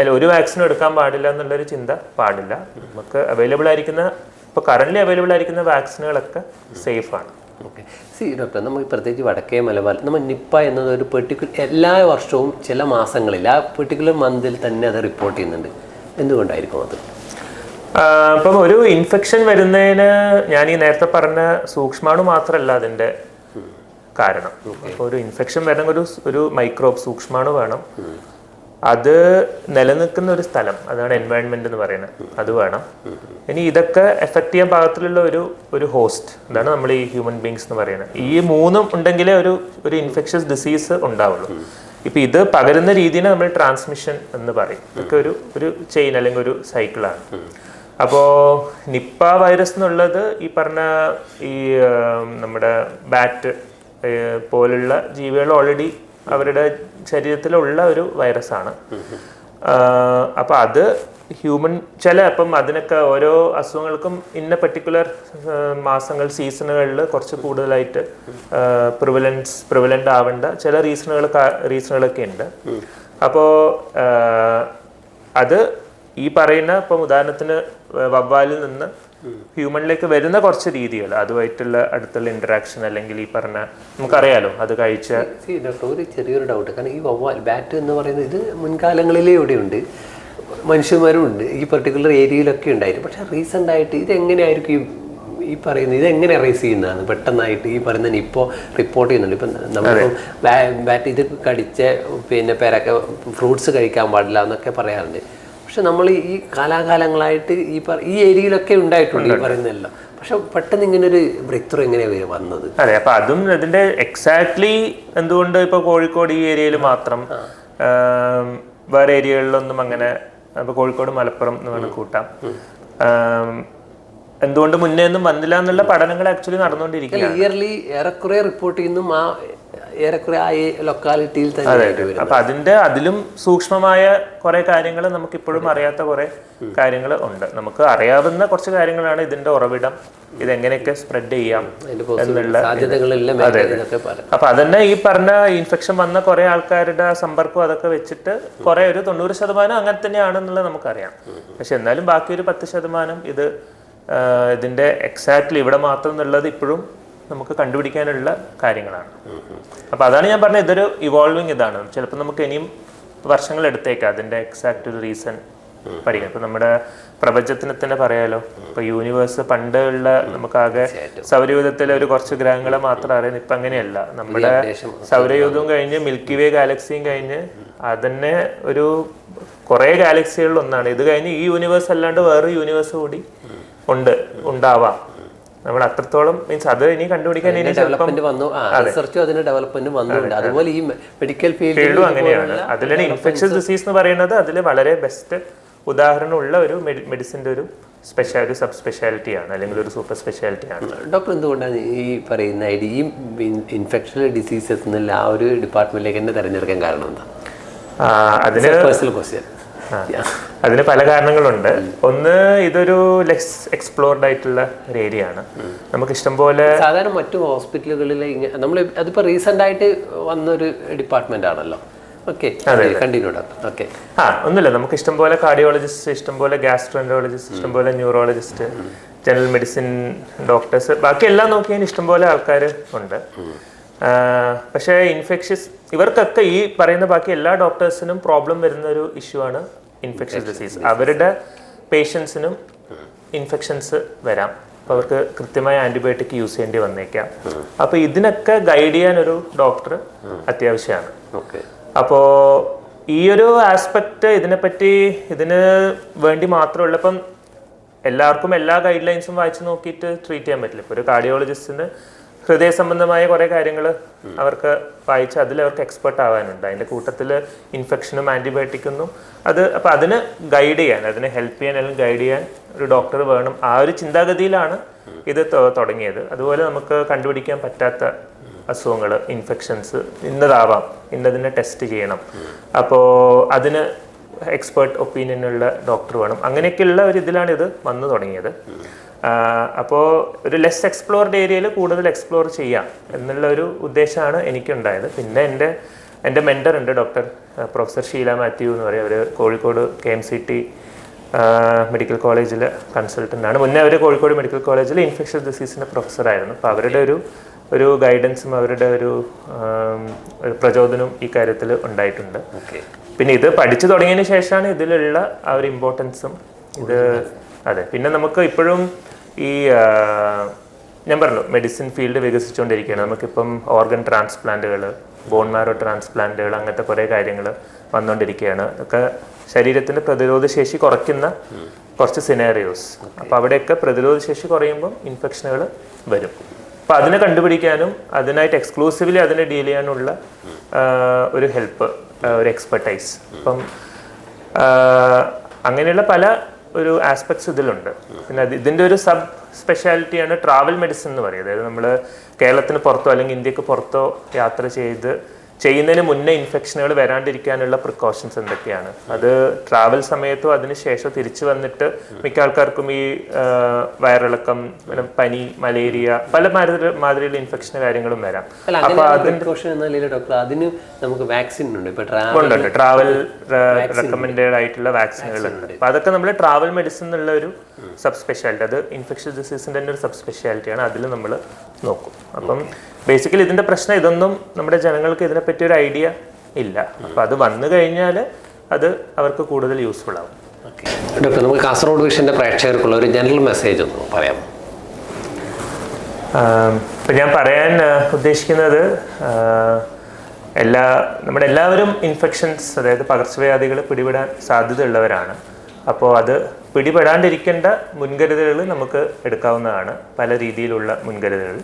അല്ല ഒരു വാക്സിനും എടുക്കാൻ പാടില്ല എന്നുള്ളൊരു ചിന്ത പാടില്ല. നമുക്ക് അവൈലബിൾ ആയിരിക്കുന്ന ഇപ്പോൾ കറന്റ് അവൈലബിൾ ആയിരിക്കുന്ന വാക്സിനുകളൊക്കെ സേഫാണ്. ഓക്കെ. സി ഡോക്ടർ നമ്മൾ പ്രത്യേകിച്ച് വടക്കേ മലബാർ നമ്മൾ നിപ്പ എന്നത് ഒരു പെർട്ടിക്കുലർ എല്ലാ വർഷവും ചില മാസങ്ങളിൽ ആ പെർട്ടിക്കുലർ മന്തിൽ തന്നെ അത് റിപ്പോർട്ട് ചെയ്യുന്നുണ്ട്. എന്തുകൊണ്ടായിരിക്കും അത്? ഇപ്പം ഒരു ഇൻഫെക്ഷൻ വരുന്നതിന് ഞാൻ ഈ നേരത്തെ പറഞ്ഞ സൂക്ഷ്മാണു മാത്രമല്ല അതിന്റെ കാരണം. അപ്പോൾ ഒരു ഇൻഫെക്ഷൻ വരണമെങ്കിൽ ഒരു ഒരു മൈക്രോബ് സൂക്ഷ്മാണു വേണം. അത് നിലനിൽക്കുന്ന ഒരു സ്ഥലം അതാണ് എൻവയൺമെന്റ് എന്ന് പറയുന്നത്. അത് വേണം. ഇനി ഇതൊക്കെ എഫക്ട് ചെയ്യാൻ പാകത്തിലുള്ള ഒരു ഒരു ഹോസ്റ്റ് അതാണ് നമ്മൾ ഈ ഹ്യൂമൻ ബീങ്സ് എന്ന് പറയുന്നത്. ഈ മൂന്നും ഉണ്ടെങ്കിലേ ഒരു ഒരു ഇൻഫെക്ഷ്യസ് ഡിസീസ് ഉണ്ടാവുള്ളൂ. ഇപ്പൊ ഇത് പകരുന്ന രീതിനെ നമ്മൾ ട്രാൻസ്മിഷൻ എന്ന് പറയും. ഇതൊക്കെ ഒരു ഒരു ചെയിൻ അല്ലെങ്കിൽ ഒരു സൈക്കിളാണ് അപ്പോൾ നിപ്പ വൈറസ് എന്നുള്ളത് ഈ പറഞ്ഞ ഈ നമ്മുടെ ബാറ്റ് പോലുള്ള ജീവികൾ ഓൾറെഡി അവരുടെ ശരീരത്തിലുള്ള ഒരു വൈറസാണ് അപ്പൊ അത് ഹ്യൂമൻ ചില അപ്പം അതിനൊക്കെ ഓരോ അസുഖങ്ങൾക്കും ഇന്ന പെർട്ടിക്കുലർ മാസങ്ങൾ സീസണുകളിൽ കുറച്ച് കൂടുതലായിട്ട് പ്രിവലൻസ് പ്രിവലന്റ് ആവേണ്ട. ചില റീസണുകൾ റീസണുകളൊക്കെ ഉണ്ട്. അപ്പോൾ അത് ഈ പറയുന്ന ഇപ്പം ഉദാഹരണത്തിന് വവ്വാലിൽ നിന്ന് ഹ്യൂമണിലേക്ക് വരുന്ന കുറച്ച് രീതികൾ അതുമായിട്ടുള്ള അടുത്തുള്ള ഇന്ററാക്ഷൻ അല്ലെങ്കിൽ ഈ പറഞ്ഞ നമുക്കറിയാലോ അത് കഴിച്ച ഡോക്ടർ ഒരു ചെറിയൊരു ഡൗട്ട് കാരണം ഈ വവ്വാൽ ബാറ്റ് എന്ന് പറയുന്നത് ഇത് മുൻകാലങ്ങളിലേ ഇവിടെയുണ്ട്. മനുഷ്യന്മാരും ഉണ്ട് ഈ പെർട്ടിക്കുലർ ഏരിയയിലൊക്കെ ഉണ്ടായിരുന്നു. പക്ഷെ റീസെന്റ് ആയിട്ട് ഇത് എങ്ങനെയായിരിക്കും ഈ ഈ പറയുന്നത്? ഇത് എങ്ങനെ റേസ് ചെയ്യുന്നതാണ്? പെട്ടെന്നായിട്ട് ഈ പറയുന്നതിന് ഇപ്പോൾ റിപ്പോർട്ട് ചെയ്യുന്നുണ്ട്. ഇപ്പം നമ്മളിപ്പം ബാറ്റ് ഇത് കടിച്ച പിന്നെ പേരൊക്കെ ഫ്രൂട്ട്സ് കഴിക്കാൻ പാടില്ല എന്നൊക്കെ പറയാറുണ്ട്. പക്ഷെ നമ്മൾ ഈ കാലാകാലങ്ങളായിട്ട് ഈ പറ ഈ ഏരിയയിലൊക്കെ ഉണ്ടായിട്ടുണ്ട് ഈ പറയുന്നതെല്ലാം. പക്ഷെ പെട്ടെന്ന് ഇങ്ങനെ ഒരു ബ്രേക്ക് ത്രൂ എങ്ങനെയാണ് വന്നത്? അതെ അപ്പൊ അതും അതിന്റെ എക്സാക്ട്ലി എന്തുകൊണ്ട് ഇപ്പൊ കോഴിക്കോട് ഈ ഏരിയയിൽ മാത്രം വേറെ ഏരിയകളിലൊന്നും അങ്ങനെ ഇപ്പൊ കോഴിക്കോട് മലപ്പുറം എന്ന് വേണം കൂട്ടാം. എന്തുകൊണ്ട് മുന്നേ ഒന്നും വന്നില്ല എന്നുള്ള പഠനങ്ങൾ ആക്ച്വലി നടന്നുകൊണ്ടിരിക്കുകയാണ്. ഇയർലി ഏറെക്കുറെ റിപ്പോർട്ട് ചെയ്യുന്നു. ആ ഏറെക്കുറെ ആ ലൊക്കാലിറ്റിയിൽ തന്നെ അപ്പൊ അതിന്റെ അതിലും സൂക്ഷ്മമായ കുറെ കാര്യങ്ങൾ നമുക്ക് ഇപ്പോഴും അറിയാത്ത കുറെ കാര്യങ്ങൾ ഉണ്ട്. നമുക്ക് അറിയാവുന്ന കുറച്ച് കാര്യങ്ങളാണ് ഇതിന്റെ ഉറവിടം. ഇതെങ്ങനെയൊക്കെ സ്പ്രെഡ് ചെയ്യാം എന്നുള്ള ഇതൊക്കെ അപ്പൊ അതന്നെ ഈ പറഞ്ഞ ഇൻഫെക്ഷൻ വന്ന കുറെ ആൾക്കാരുടെ സമ്പർക്കം അതൊക്കെ വെച്ചിട്ട് കുറെ ഒരു തൊണ്ണൂറ് ശതമാനം അങ്ങനെ തന്നെയാണെന്നുള്ളത് നമുക്കറിയാം. പക്ഷെ എന്നാലും ബാക്കി ഒരു പത്ത് ശതമാനം ഇത് ഇതിന്റെ എക്സാക്ട്ലി ഇവിടെ മാത്രം എന്നുള്ളത് ഇപ്പോഴും നമുക്ക് കണ്ടുപിടിക്കാനുള്ള കാര്യങ്ങളാണ്. അപ്പൊ അതാണ് ഞാൻ പറഞ്ഞത് ഇതൊരു ഇവോൾവിങ് ഇതാണ്. ചിലപ്പോൾ നമുക്ക് ഇനിയും വർഷങ്ങൾ എടുത്തേക്കാം അതിന്റെ എക്സാക്ട് ഒരു റീസൺ പഠിക്കാം ഇപ്പൊ നമ്മുടെ പ്രപഞ്ചത്തിന് തന്നെ പറയാലോ ഇപ്പൊ യൂണിവേഴ്സ് പണ്ട് ഉള്ള നമുക്കാകെ സൗരയൂഥത്തിലെ ഒരു കുറച്ച് ഗ്രഹങ്ങളെ മാത്രം അറിയുന്നത് ഇപ്പൊ അങ്ങനെയല്ല. നമ്മുടെ സൗരയൂഥവും കഴിഞ്ഞ് മിൽക്കി വേ ഗാലക്സിയും കഴിഞ്ഞ് അതന്നെ ഒരു കുറെ ഗാലക്സികളിൽ ഒന്നാണ്. ഇത് കഴിഞ്ഞ് ഈ യൂണിവേഴ്സ് അല്ലാണ്ട് വേറൊരു യൂണിവേഴ്സ് കൂടി ഉണ്ട് ഉണ്ടാവാം. നമ്മൾ അത്രത്തോളം മീൻസ് അത് ഇനി കണ്ടുപിടിക്കാൻ ഇനി ഡെവലപ്മെന്റ് വന്നു. റിസർച്ചും അതിന്റെ ഡെവലപ്മെന്റും വന്നുണ്ട് അതുപോലെ ഈ മെഡിക്കൽ ഫീൽഡിലും ഫീൽഡും അങ്ങനെയാണ്. അതിലാണ് ഇൻഫെക്ഷൻ ഡിസീസ് എന്ന് പറയുന്നത് അതിൽ വളരെ ബെസ്റ്റ് ഉദാഹരണമുള്ള ഒരു മെഡിസിന്റെ ഒരു സ്പെഷ്യാലിറ്റി ഒരു സബ് സ്പെഷ്യാലിറ്റിയാണ് അല്ലെങ്കിൽ ഒരു സൂപ്പർ സ്പെഷ്യാലിറ്റി ആണ്. ഡോക്ടർ എന്തുകൊണ്ടാണ് ഈ പറയുന്ന ഐഡി ഈ ഇൻഫെക്ഷൻ ഡിസീസസ് എന്നുള്ള ആ ഒരു ഡിപ്പാർട്ട്മെന്റിലേക്ക് തന്നെ തിരഞ്ഞെടുക്കാൻ കാരണം എന്താ? അതിന് പേഴ്സണൽ ക്വസ്റ്റ്യൻ അതിന് പല കാരണങ്ങളുണ്ട്. ഒന്ന് ഇതൊരു ലെസ് എക്സ്പ്ലോർഡ് ആയിട്ടുള്ള ഒരു ഏരിയ ആണ്. നമുക്ക് ഇഷ്ടംപോലെ സാധാരണ മറ്റു ഹോസ്പിറ്റലുകളിൽ നമ്മൾ അതിപ്പോ റീസെന്റ് ആയിട്ട് വന്നൊരു ഡിപ്പാർട്ട്മെന്റ് ആണല്ലോ. ആ ഒന്നുമില്ല. നമുക്ക് ഇഷ്ടംപോലെ കാർഡിയോളജിസ്റ്റ് ഇഷ്ടംപോലെ ഇഷ്ടം ഇഷ്ടംപോലെ ന്യൂറോളജിസ്റ്റ് ജനറൽ മെഡിസിൻ ഡോക്ടേഴ്സ് ബാക്കി എല്ലാം നോക്കിയാൽ ഇഷ്ടംപോലെ ആൾക്കാർ ഉണ്ട്. പക്ഷേ ഇൻഫെക്ഷ്യസ് ഇവർക്കൊക്കെ ഈ പറയുന്ന ബാക്കി എല്ലാ ഡോക്ടേഴ്സിനും പ്രോബ്ലം വരുന്ന ഒരു ഇഷ്യൂ ആണ് ഇൻഫെക്ഷ്യസ് ഡിസീസ് അവരുടെ പേഷ്യൻസിനും ഇൻഫെക്ഷൻസ് വരാം. അപ്പോൾ അവർക്ക് കൃത്യമായ ആന്റിബയോട്ടിക് യൂസ് ചെയ്യേണ്ടി വന്നേക്കാം. അപ്പോൾ ഇതിനൊക്കെ ഗൈഡ് ചെയ്യാൻ ഒരു ഡോക്ടർ അത്യാവശ്യമാണ്. ഓക്കെ. അപ്പോൾ ഈ ഒരു ആസ്പെക്റ്റ് ഇതിനെപ്പറ്റി ഇതിന് വേണ്ടി മാത്രമുള്ള ഇപ്പം എല്ലാവർക്കും എല്ലാ ഗൈഡ് ലൈൻസും വായിച്ച് നോക്കിയിട്ട് ട്രീറ്റ് ചെയ്യാൻ പറ്റില്ല. ഇപ്പോൾ ഒരു കാർഡിയോളജിസ്റ്റിന് ഹൃദയ സംബന്ധമായ കുറേ കാര്യങ്ങൾ അവർക്ക് വായിച്ച് അതിൽ അവർക്ക് എക്സ്പെർട്ട് ആവാനുണ്ട്. അതിന്റെ കൂട്ടത്തിൽ ഇൻഫെക്ഷനും ആന്റിബയോട്ടിക്കൊന്നും അത് അപ്പോൾ അതിന് ഗൈഡ് ചെയ്യാൻ അതിനെ ഹെൽപ്പ് ചെയ്യാൻ അല്ലെങ്കിൽ ഗൈഡ് ചെയ്യാൻ ഒരു ഡോക്ടർ വേണം. ആ ഒരു ചിന്താഗതിയിലാണ് ഇത് തുടങ്ങിയത്. അതുപോലെ നമുക്ക് കണ്ടുപിടിക്കാൻ പറ്റാത്ത അസുഖങ്ങൾ ഇൻഫെക്ഷൻസ് ഇന്നതാവാം. ഇന്നതിനെ ടെസ്റ്റ് ചെയ്യണം. അപ്പോൾ അതിന് എക്സ്പേർട്ട് ഒപ്പീനിയനുള്ള ഡോക്ടർ വേണം. അങ്ങനെയൊക്കെയുള്ള ഒരു ഇതിലാണ് ഇത് വന്നു തുടങ്ങിയത്. അപ്പോൾ ഒരു ലെസ് എക്സ്പ്ലോർഡ് ഏരിയയിൽ കൂടുതൽ എക്സ്പ്ലോർ ചെയ്യാം എന്നുള്ള ഒരു ഉദ്ദേശമാണ് എനിക്കുണ്ടായത്. പിന്നെ എന്റെ എന്റെ മെന്റർ ഉണ്ട് ഡോക്ടർ പ്രൊഫസർ ഷീല മാത്യു എന്ന് പറയും. അവർ Kozhikode K M C T medical കോളേജിൽ കൺസൾട്ടന്റ് ആണ്. മുന്നേ അവർ കോഴിക്കോട് മെഡിക്കൽ കോളേജിൽ ഇൻഫെക്ഷൻ ഡിസീസിന്റെ പ്രൊഫസറായിരുന്നു അപ്പോൾ അവരുടെ ഒരു ഒരു ഗൈഡൻസും അവരുടെ ഒരു ഒരു പ്രചോദനവും ഈ കാര്യത്തിൽ ഉണ്ടായിട്ടുണ്ട്. ഓക്കെ പിന്നെ ഇത് പഠിച്ചു തുടങ്ങിയതിന് ശേഷമാണ് ഇതിലുള്ള ആ ഒരു ഇമ്പോർട്ടൻസും ഇത് അതെ. പിന്നെ നമുക്ക് ഇപ്പോഴും ഈ ഞാൻ പറഞ്ഞു മെഡിസിൻ ഫീൽഡ് വികസിച്ചുകൊണ്ടിരിക്കുകയാണ്. നമുക്കിപ്പം ഓർഗൻ ട്രാൻസ്പ്ലാന്റുകൾ ബോൺ മാരോ ട്രാൻസ്പ്ലാന്റുകൾ അങ്ങനത്തെ കുറേ കാര്യങ്ങൾ വന്നുകൊണ്ടിരിക്കുകയാണ്. ഒക്കെ ശരീരത്തിന്റെ പ്രതിരോധ ശേഷി കുറയ്ക്കുന്ന കുറച്ച് സിനാറിയോസ് അപ്പോൾ അവിടെയൊക്കെ പ്രതിരോധ ശേഷി കുറയുമ്പോൾ ഇൻഫെക്ഷനുകൾ വരും. അപ്പോൾ അതിനെ കണ്ടുപിടിക്കാനും അതിനായിട്ട് എക്സ്ക്ലൂസീവ്ലി അതിനെ ഡീൽ ചെയ്യാനുള്ള ഒരു ഹെൽപ്പ് ഒരു എക്സ്പെർട്ടൈസ് അപ്പം അങ്ങനെയുള്ള പല ഒരു ആസ്പെക്ട്സ് ഇതിലുണ്ട്. പിന്നെ ഇതിന്റെ ഒരു സബ് സ്പെഷ്യാലിറ്റിയാണ് ട്രാവൽ മെഡിസിൻ എന്ന് പറയുന്നത്. അതായത് നമ്മൾ കേരളത്തിന് പുറത്തോ അല്ലെങ്കിൽ ഇന്ത്യയ്ക്ക് പുറത്തോ യാത്ര ചെയ്ത് ചെയ്യുന്നതിന് മുന്നേ ഇൻഫെക്ഷനുകൾ വരാണ്ടിരിക്കാനുള്ള പ്രിക്കോഷൻസ് എന്തൊക്കെയാണ്? അത് ട്രാവൽ സമയത്തോ അതിന് ശേഷം തിരിച്ചു വന്നിട്ട് മിക്ക ആൾക്കാർക്കും ഈ വയറിളക്കം പനി മലേറിയ പല മാതിരി മാതിരിയുള്ള ഇൻഫെക്ഷൻ കാര്യങ്ങളും വരാം. അപ്പൊ അതിന് ഡോക്ടർ അതിന് നമുക്ക് വാക്സിൻ ഉണ്ട്. ട്രാവൽ ഉണ്ട് ട്രാവൽ റെക്കമെൻഡഡ് ആയിട്ടുള്ള വാക്സിനുകൾ ഉണ്ട്. അപ്പൊ അതൊക്കെ നമ്മൾ ട്രാവൽ മെഡിസിൻ എന്നുള്ള ഒരു സബ് സ്പെഷ്യാലിറ്റി അത് ഇൻഫെക്ഷൻ ഡിസീസിന്റെ തന്നെ ഒരു സബ് സ്പെഷ്യാലിറ്റിയാണ് അതിൽ നമ്മൾ നോക്കും. അപ്പം ബേസിക്കലി ഇതിന്റെ പ്രശ്നം ഇതൊന്നും നമ്മുടെ ജനങ്ങൾക്ക് ഇതിനെപ്പറ്റി ഒരു ഐഡിയ ഇല്ല. അപ്പൊ അത് വന്നു കഴിഞ്ഞാൽ അത് അവർക്ക് കൂടുതൽ യൂസ്ഫുൾ ആവും. ഡോക്ടർ നമുക്ക് കാസർഗോഡ് വിഷന്റെ പ്രേക്ഷകർക്കുള്ള ഒരു ജനറൽ മെസ്സേജ് ഒന്ന് പറയാം ഇപ്പം ഞാൻ പറയാൻ ഉദ്ദേശിക്കുന്നത് എല്ലാ നമ്മുടെ എല്ലാവരും ഇൻഫെക്ഷൻസ് അതായത് പകർച്ചവ്യാധികൾ പിടിപെടാൻ സാധ്യതയുള്ളവരാണ്. അപ്പോൾ അത് പിടിപെടാണ്ടിരിക്കേണ്ട മുൻകരുതലുകൾ നമുക്ക് എടുക്കാവുന്നതാണ്. പല രീതിയിലുള്ള മുൻകരുതലുകൾ.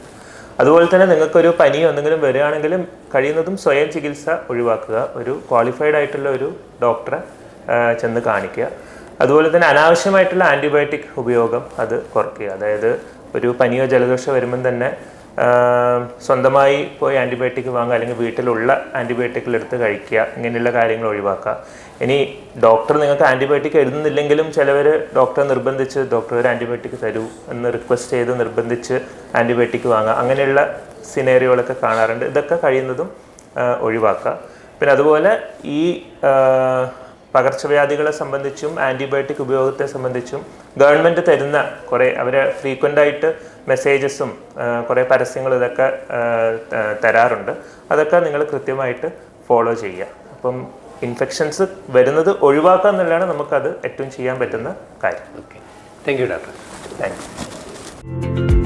അതുപോലെ തന്നെ നിങ്ങൾക്കൊരു പനിയോ എന്തെങ്കിലും വരികയാണെങ്കിലും കഴിയുന്നതും സ്വയം ചികിത്സ ഒഴിവാക്കുക. ഒരു ക്വാളിഫൈഡ് ആയിട്ടുള്ള ഒരു ഡോക്ടറെ ചെന്ന് കാണിക്കുക. അതുപോലെ തന്നെ അനാവശ്യമായിട്ടുള്ള ആന്റിബയോട്ടിക് ഉപയോഗം അത് കുറയ്ക്കുക. അതായത് ഒരു പനിയോ ജലദോഷം വരുമ്പം തന്നെ സ്വന്തമായി പോയി ആന്റിബയോട്ടിക് വാങ്ങുക അല്ലെങ്കിൽ വീട്ടിലുള്ള ആന്റിബയോട്ടിക്കുകൾ എടുത്ത് കഴിക്കുക ഇങ്ങനെയുള്ള കാര്യങ്ങൾ ഒഴിവാക്കുക. ഇനി ഡോക്ടർ നിങ്ങൾക്ക് ആന്റിബയോട്ടിക് എഴുതുന്നില്ലെങ്കിലും ചിലവർ ഡോക്ടറെ നിർബന്ധിച്ച് ഡോക്ടർ ഒരു ആന്റിബയോട്ടിക് തരൂ എന്ന് റിക്വസ്റ്റ് ചെയ്ത് നിർബന്ധിച്ച് ആന്റിബയോട്ടിക് വാങ്ങുക. അങ്ങനെയുള്ള സിനേറിയോകളൊക്കെ കാണാറുണ്ട്. ഇതൊക്കെ കഴിയുന്നതും ഒഴിവാക്കുക. പിന്നെ അതുപോലെ ഈ പകർച്ചവ്യാധികളെ സംബന്ധിച്ചും ആന്റിബയോട്ടിക് ഉപയോഗത്തെ സംബന്ധിച്ചും ഗവൺമെന്റ് തരുന്ന കുറേ അവരെ ഫ്രീക്വന്റ് ആയിട്ട് മെസ്സേജസും കുറേ പരസ്യങ്ങൾ ഇതൊക്കെ തരാറുണ്ട്. അതൊക്കെ നിങ്ങൾ കൃത്യമായിട്ട് ഫോളോ ചെയ്യുക. അപ്പം ഇൻഫെക്ഷൻസ് വരുന്നത് ഒഴിവാക്കുക എന്നുള്ളതാണ് നമുക്കത് ഏറ്റവും ചെയ്യാൻ പറ്റുന്ന കാര്യം. Okay thank you doctor thank you